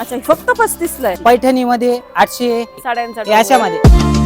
अच्छा फक्त पस्तीसला आहे. पैठणीमध्ये आठशे साड्यांचा हे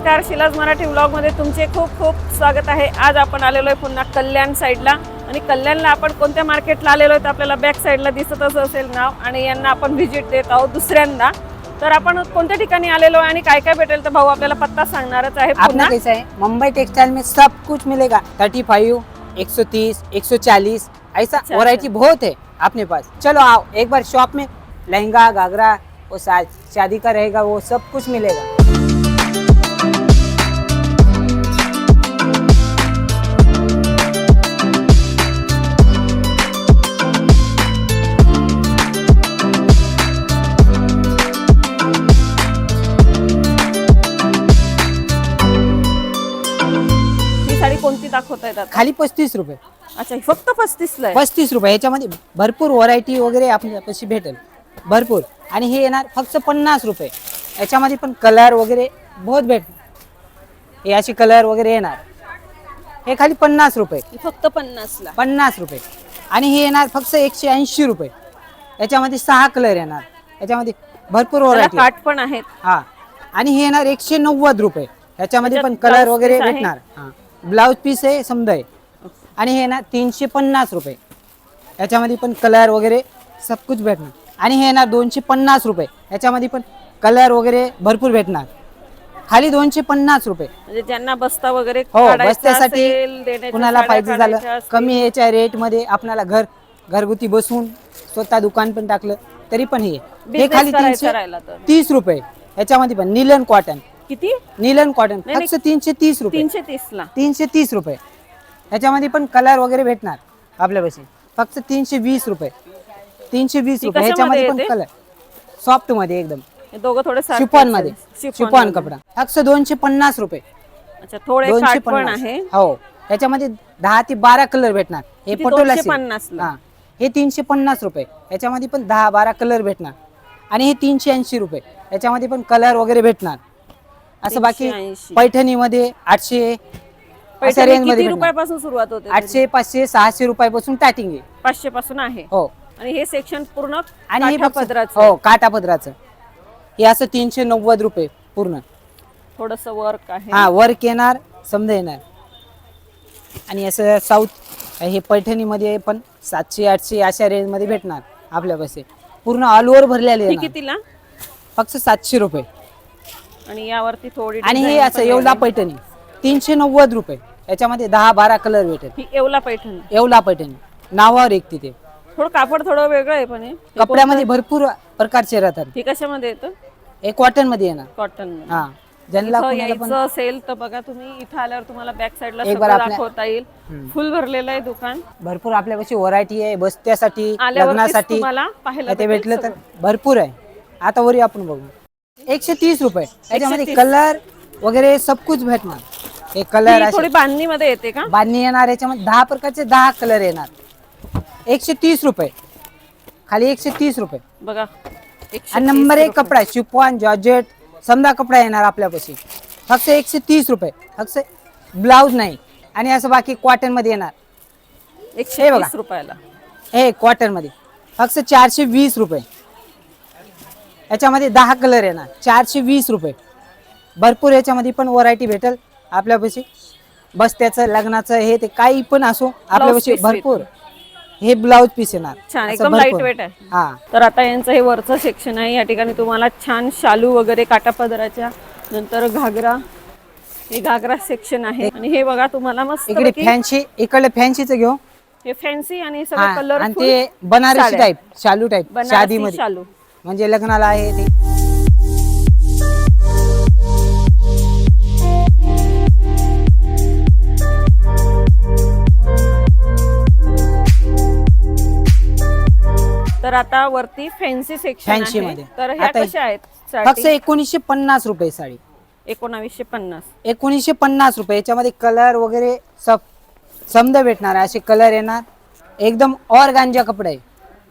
नमस्कार शिलाज मराठी व्लॉगमध्ये तुमचे खूप खूप स्वागत आहे. आज आपण आलेलो आहे पुन्हा कल्याण साईडला. आणि कल्याणला आपण कोणत्या मार्केटला आलेलो आहे तर आपल्याला बॅक साईडला दिसतच असेल नाव आणि यांना आपण व्हिजिट देत आहोत दुसऱ्यांदा. तर आपण कोणत्या ठिकाणी आलेलो आहे आणि काय काय भेटेल तर भाऊ आपल्याला पत्ता सांगणारच आहे पुन्हा. कैसा है मुंबई टेक्सटाइल में सब कुछ मिलेगा. थर्टी फाइव एक सौ तीस एक सौ चालीस ऐसा अच्छा, वैरायटी बहुत है अपने पास. चलो आओ एक बार शॉप में लहंगा घाघरा वो शादी का रहेगा वो सब कुछ मिलेगा. खाली पस्तीस रुपये. अच्छा ही फक्त पस्तीसला आहे? पस्तीस रुपये. याच्यामध्ये भरपूर व्हरायटी वगैरे आपल्यापाशी भेटेल. भरपूर. आणि हे येणार फक्त पन्नास रुपये. याच्यामध्ये पण कलर वगैरे बहुत भेट हे असे कलर वगैरे येणार. हे खाली पन्नास रुपये. ही फक्त पन्नासला. पन्नास रुपये. आणि हे येणार फक्त एकशे ऐंशी रुपये. याच्यामध्ये सहा कलर येणार. याच्यामध्ये भरपूर त्याला व्हरायटी काठ पण आहेत. हा. आणि हे येणार एकशे नव्वद रुपये. याच्यामध्ये पण कलर वगैरे आहे? भेटणार. हा. ब्लाऊज पीस आहे समजा आहे. आणि हे येणार तीनशे पन्नास रुपये. याच्यामध्ये पण कलर वगैरे सब कुछ भेटणार. आणि हे येणार दोनशे पन्नास रुपये. याच्यामध्ये पण कलर वगैरे भरपूर भेटणार. खाली दोनशे पन्नास रुपये. म्हणजे ज्यांना बस्ता वगैरे हो बस्त्यासाठी कुणाला पाहिजे झालं. कमी याच्या रेटमध्ये आपल्याला घर घरगुती बसून स्वतः दुकान पण टाकलं तरी पण हे. हे खाली तीनशे. तीस रुपये. याच्यामध्ये पण निलन कॉटन किती? Nylon cotton. नाही, फक्त तीनशे तीस रुपये. तीनशे तीस ला. तीनशे तीस रुपये. याच्यामध्ये पण कलर वगैरे भेटणार आपल्यापाशी. फक्त तीनशे वीस रुपये. तीनशे वीस ती रुपये. ह्याच्यामध्ये पण? कलर सॉफ्टमध्ये एकदम. हे दोघं थोडे आहेत. मध्ये. शिफॉन शिपॉनमध्ये. कपडा. फक्त दोनशे पन्नास रुपये. अच्छा थोडे दोनशे पण पन्नास. आहे. हो. याच्यामध्ये दहा ते बारा कलर भेटणार. हे किती? पटोला दोनशे silk. पन्नासला? हा. हे तीनशे पन्नास रुपये. याच्यामध्ये पण दहा बारा कलर भेटणार. आणि हे तीनशे ऐंशी रुपये. याच्यामध्ये पण कलर वगैरे भेटणार. असं बाकी 380. पैठणीमध्ये आठशे पैठणी रेंज किती मध्ये भेटणार. रुपयापासून सुरुवात होते आठशे पाचशे सहाशे रुपयापासून स्टार्टिंग आहे. पाचशे पासून आहे. हो. आणि हे सेक्शन पूर्ण आणि हे फक्त- पदराचं हो काटापदराचं हे असं तीनशे नव्वद रुपये पूर्ण. थोडस वर्क आहे. हा वर्क येणार समजा येणार. आणि असं साऊथ हे पैठणीमध्ये पण सातशे आठशे अशा रेंजमध्ये भेटणार आपल्यापाशी. पूर्ण ऑल ओव्हर भरलेले ही येणार. कितीला? फक्त सातशे रुपये. आणि यावरती थोडी आणि हे design असं पण येवला. पैठणी. तीनशे नव्वद रुपये. याच्यामध्ये दहा बारा कलर भेटेल. ही येवला पैठणी. येवला पैठणी. नावावर एक तिथे. थोडं कापड थोडं वेगळं आहे पण हे. हे कपड्यामध्ये भरपूर प्रकारचे राहतात. कोणतं? हे कशामध्ये येतं? हे कॉटनमध्ये येणार. कॉटन हा. ज्यांना इथं कोणाला पण यायचं असेल तर बघा तुम्ही इथं आल्यावर तुम्हाला बॅक साईडला एक बार सगळं आपल्या- दाखवता येईल. फुल भरलेलं आहे दुकान. भरपूर आपल्यापाशी व्हरायटी आहे. बसत्यासाठी लग्नासाठी. तुम्हाला पाहायला ते भेटेल भेटलं तर भरपूर आहे. आता वरी आपण बघू. एकशे तीस रुपये. याच्यामध्ये 130. कलर वगैरे सब कुछ भेटणार. हे कलर थोडी बांधणीमध्ये येते का? बांधणी येणार याच्यामध्ये दहा प्रकारचे दहा कलर येणार. एकशे तीस रुपये. खाली एकशे तीस रुपये. बघा. एकशे आणि नंबर तीस एक कपडा शिपॉन जॉर्जेट समजा कपडा येणार आपल्यापाशी. फक्त एकशे तीस रुपये. फक्त ब्लाऊज नाही. आणि असं बाकी कॉटनमध्ये येणार. एकशे हे बघा. तीस रुपयाला. हे कॉटनमध्ये फक्त चारशे वीस रुपये. याच्यामध्ये दहा कलर येणार. चारशे वीस रुपये. भरपूर याच्यामध्ये पण व्हरायटी भेटेल. आपल्यापाशी बस्त्याचं लग्नाचं हे ते काही पण असो आपल्यापाशी भरपूर. हे ब्लाऊज पीस येणार. छान. असं एकदम भरपूर. लाइट वेट आहे. हा. तर आता यांचं हे वरचं सेक्शन आहे. या ठिकाणी तुम्हाला छान शालू वगैरे काटापदराच्या नंतर घागरा. हे घागरा सेक्शन आहे. आणि हे बघा तुम्हाला मस्त इकडे फॅन्सी इकडे फॅन्सीचं घेऊ. हे फॅन्सी आणि सगळं कलर आणि ते बनारसी. टाईप शालू टाईप शादी मध्ये शालू. म्हणजे लग्नाला आहे ते. तर आता वरती फॅन्सी सेक्शन फॅन्सी आहे. मध्ये. तर ह्या आता कशा आहेत फक्त साडी एकोणीसशे पन्नास रुपये साडी. एकोणावीसशे पन्नास. एकोणीसशे पन्नास रुपये. याच्यामध्ये कलर वगैरे सब समद भेटणार आहे. असे कलर येणार. एकदम ऑर्गांजा कपडा. आहे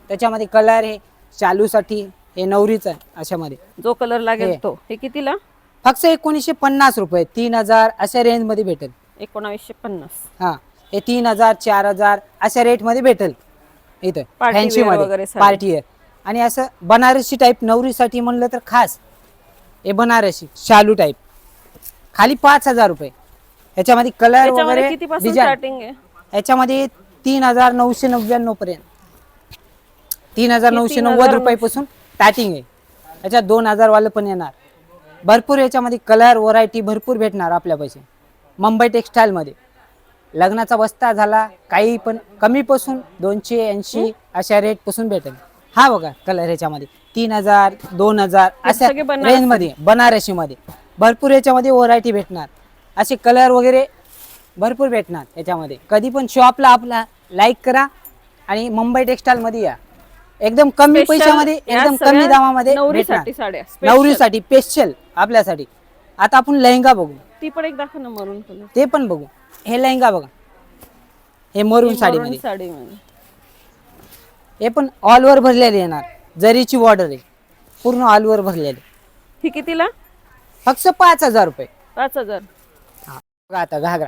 त्याच्यामध्ये कलर हे चालूसाठी हे नवरीचं आहे अशामध्ये. जो कलर लागेल हे. तो. हे कितीला? फक्त एकोणीसशे पन्नास रुपये तीन हजार अशा रेंजमध्ये भेटेल. एकोणावीसशे पन्नास. हां हे तीन हजार चार हजार अशा रेटमध्ये भेटेल. इथं Party फॅन्सी wear वगैरे मध्ये साडी. पार्टी वेअर आणि असं बनारसी टाईप नवरीसाठी म्हणलं तर खास हे बनारसी शालू टाईप खाली पाच हजार रुपये. ह्याच्यामध्ये कलर त्याच्यामध्ये वगैरे कितीपासून डिझाईन स्टार्टिंग आहे? ह्याच्यामध्ये तीन हजार नऊशे नव्याण्णव पर्यंत तीन हजार नऊशे 3,900 नव्वद रुपयापासून स्टार्टिंग आहे. याच्यात दोन हजार वालं पण येणार. भरपूर याच्यामध्ये कलर व्हरायटी भरपूर भेटणार आपल्या पैसे. मुंबई टेक्स्टाईलमध्ये लग्नाचा बस्ता झाला काही पण कमीपासून दोनशे ऐंशी अशा रेटपासून भेटेल. हा बघा कलर ह्याच्यामध्ये तीन हजार दोन हजार अशा सगळे बनारसी. रेंजमध्ये बनारसीमध्ये. भरपूर याच्यामध्ये व्हरायटी भेटणार. असे कलर वगैरे भरपूर भेटणार याच्यामध्ये. कधी पण शॉपला आपला लाईक करा आणि मुंबई टेक्स्टाईल या. एकदम कमी Special पैशामध्ये या एकदम सगळ्या कमी दामामध्ये नवरीसाठी भेटणार. साड्या special. नवरीसाठी स्पेशल आपल्यासाठी. आता आपण लेहंगा बघू. ती पण एक दाखव ना मरून कलर ते पण बघू. हे लेहंगा बघा. हे मरून साडीमध्ये. साडीमध्ये. हे पण ऑल ओव्हर भरलेले येणार. जरीची बॉर्डर आहे. पूर्ण ऑल ओव्हर भरलेले. ही कितीला? फक्त पाच हजार रुपये. पाच हजार. हा, बघा आता घागरा.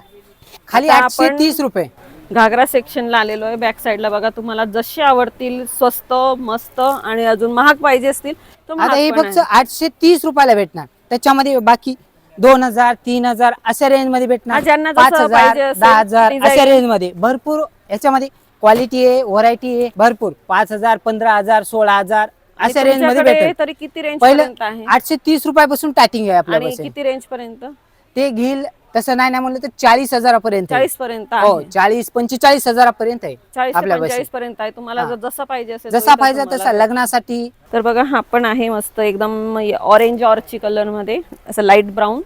खाली आता आठशे आपण- तीस रुपये. घागरा सेक्शनला आलेलो आहे. बॅक साईडला बघा तुम्हाला जसे आवडतील स्वस्त मस्त आणि अजून महाग पाहिजे असतील तर आता महाग हे पण फक्त आहे. आठशे तीस रुपयाला भेटणार. त्याच्यामध्ये बाकी दोन हजार तीन हजार अशा रेंजमध्ये हा, भेटणार ज्यांना पाच हजार असेल, दहा हजार design. अशा रेंजमध्ये. भरपूर याच्यामध्ये क्वालिटी आहे व्हरायटी आहे भरपूर. पाच हजार पंधरा हजार सोळा हजार आणि अशा रेंजमध्ये तुमच्याकडे भेटेल. तरी किती रेंज पहिलं पर्यंत आहे? आठशे तीस रुपयापासून स्टार्टिंग आहे आणि आपल्यापासून किती रेंज पर्यंत? ते घेईल तसं नाही नाही म्हणलं तर चाळीस हजारापर्यंत. चाळीस पर्यंत हो चाळीस पंचेचाळीस हजारापर्यंत आहे चाळीस ते आपल्यापाशी. पंचेचाळीस पर्यंत आहे. तुम्हाला जर जसा पाहिजे असेल जसा तो इथं पाहिजे तुम्हाला तसा लग्नासाठी. तर बघा हा पण आहे मस्त एकदम ऑरेंज ऑरची कलरमध्ये. असं लाइट ब्राऊन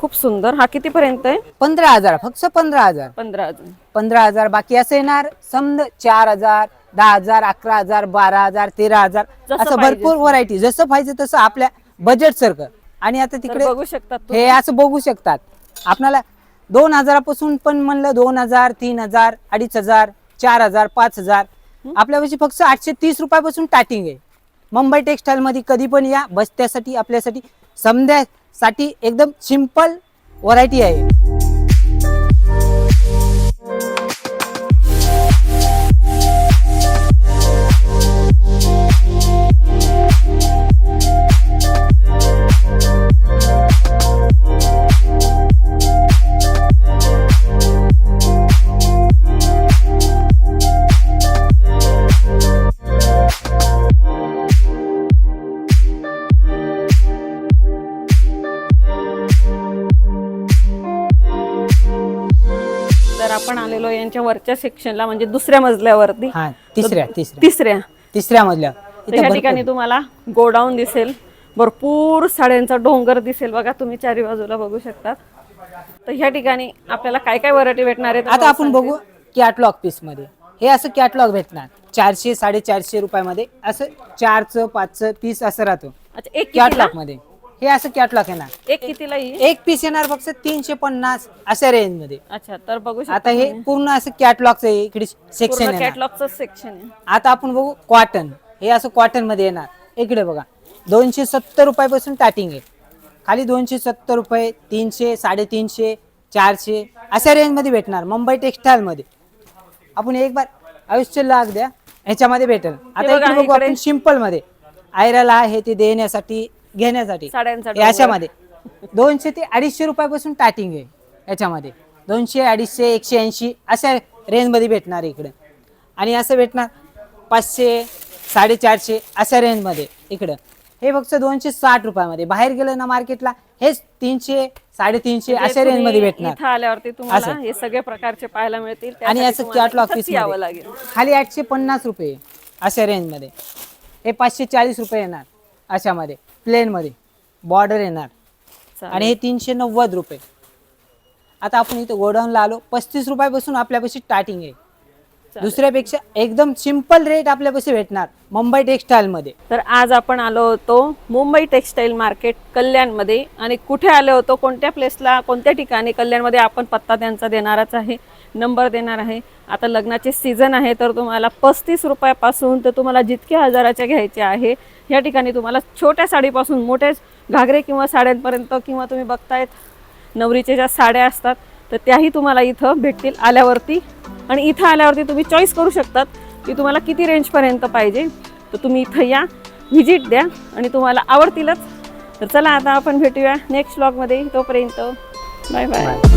खूप सुंदर. हा किती पर्यंत आहे? पंधरा हजार फक्त पंधरा हजार. पंधरा अजून पंधरा हजार बाकी असं येणार. समज चार हजार दहा हजार अकरा हजार बारा हजार तेरा हजार. जसं असं पाहिजे भरपूर व्हरायटी जसं पाहिजे तसं आपल्या बजेट सारखं. आणि आता तर तिकडे बघू शकतात तुम्ही. हे असं बघू शकतात. आपल्याला दोन हजारापासून पण म्हणलं दोन हजार तीन हजार अडीच हजार चार हजार पाच हजार. आपल्यापाशी फक्त आठशे तीस रुपयापासून स्टार्टिंग आहे. मुंबई टेक्स्टाईल मध्ये कधी पण या बसत्यासाठी आपल्यासाठी समध्यासाठी एकदम सिंपल व्हरायटी आहे. यांच्या वरच्या सेक्शनला म्हणजे दुसऱ्या मजल्यावरती. हा तिसऱ्या तिसऱ्या. तिसऱ्या. इथं ह्या भरपूर- ठिकाणी तुम्हाला गोडाऊन दिसेल. भरपूर साड्यांचा डोंगर दिसेल बघा तुम्ही चारी बाजूला बघू शकतात तर ह्या ठिकाणी आपल्याला काय काय व्हरायटी भेटणार आहे आता आपण बघू कॅटलॉग पीसमध्ये. हे असं कॅटलॉग भेटणार. चारशे साडेचारशे रुपयामध्ये असं चारचं पाचचं पीस असं राहतो. अच्छा एक कितीला? कॅटलॉगमध्ये. हे असं कॅटलॉग येणार. एक कितीला येईल? एक पीस येणार फक्त तीनशे पन्नास अशा रेंजमध्ये. अच्छा तर बघू शकता आता हे पूर्ण असं कॅटलॉगचं इकडे सेक्शन पूर्ण येणार. कॅटलॉगचं सेक्शन आहे. आता आपण बघू कॉटन हे असं कॉटनमध्ये येणार. इकडे बघा. दोनशे सत्तर रुपयापासून स्टार्टिंग आहे. खाली दोनशे सत्तर रुपये तीनशे साडेतीनशे चारशे अशा रेंजमध्ये भेटणार. मुंबई टेक्स्टाईल मध्ये. आपण एक बार आयुष्य लाग द्या. ह्याच्यामध्ये भेटेल. आता बघा, इकडे बघू इकडे- आपण सिंपलमध्ये. आयराला हे ते देण्यासाठी. घेण्यासाठी. साड्यांचा अशामध्ये दोनशे ते अडीचशे रुपयापासून स्टार्टिंग आहे याच्यामध्ये. दोनशे अडीचशे एकशे ऐंशी अशा रेंजमध्ये भेटणार इकडे. आणि असं भेटणार पाचशे साडेचारशे अशा रेंजमध्ये इकडं. हे फक्त दोनशे साठ रुपयामध्ये. बाहेर गेलं ना मार्केटला हेच तीनशे साडेतीनशे म्हणजे अशा रेंजमध्ये तुम्ही भेटणार. इथं आल्यावरती तुम्हाला असं. हे सगळे प्रकारचे पाहायला मिळतील. आणि त्यासाठी असं तुम्हाला कॅटलॉग इथंच पीस यावं लागेल. खाली आठशे पन्नास रुपये अशा रेंजमध्ये हे पाचशे चाळीस रुपये येणार अशामध्ये. प्लेनमध्ये. बॉर्डर येणार. चालेल. आणि हे तीनशे नव्वद रुपये. आता आपण इथं गोडाऊनला आलो. पस्तीस रुपयापासून आपल्यापाशी स्टार्टिंग आहे. दुसऱ्यापेक्षा एकदम सिंपल रेट आपल्यापाशी भेटणार मुंबई टेक्सटाईल मध्ये. तर आज आपण आलो होतो मुंबई टेक्सटाईल मार्केट कल्याणमध्ये. आणि कुठे आलो होतो कोणत्या प्लेसला कोणत्या ठिकाणी? कल्याणमध्ये आपण पत्ता त्यांचा देणारच आहे नंबर देणार आहे. आता लग्नाचे सीझन आहे तर तुम्हाला पस्तीस रुपयापासून तर तुम्हाला जितक्या हजाराच्या घ्यायच्या आहे या ठिकाणी तुम्हाला छोट्या साडीपासून मोठे घागरे किंवा साड्यांपर्यंत किंवा तुम्ही बघतायत नवरीच्या ज्या साड्या असतात तर त्याही तुम्हाला इथं भेटतील आल्यावरती. आणि इथं आल्यावरती तुम्ही चॉईस करू शकतात की तुम्हाला किती रेंजपर्यंत पाहिजे. तर तुम्ही इथं या व्हिजिट द्या आणि तुम्हाला आवडतीलच. तर चला आता आपण भेटूया नेक्स्ट ब्लॉगमध्ये तोपर्यंत बाय बाय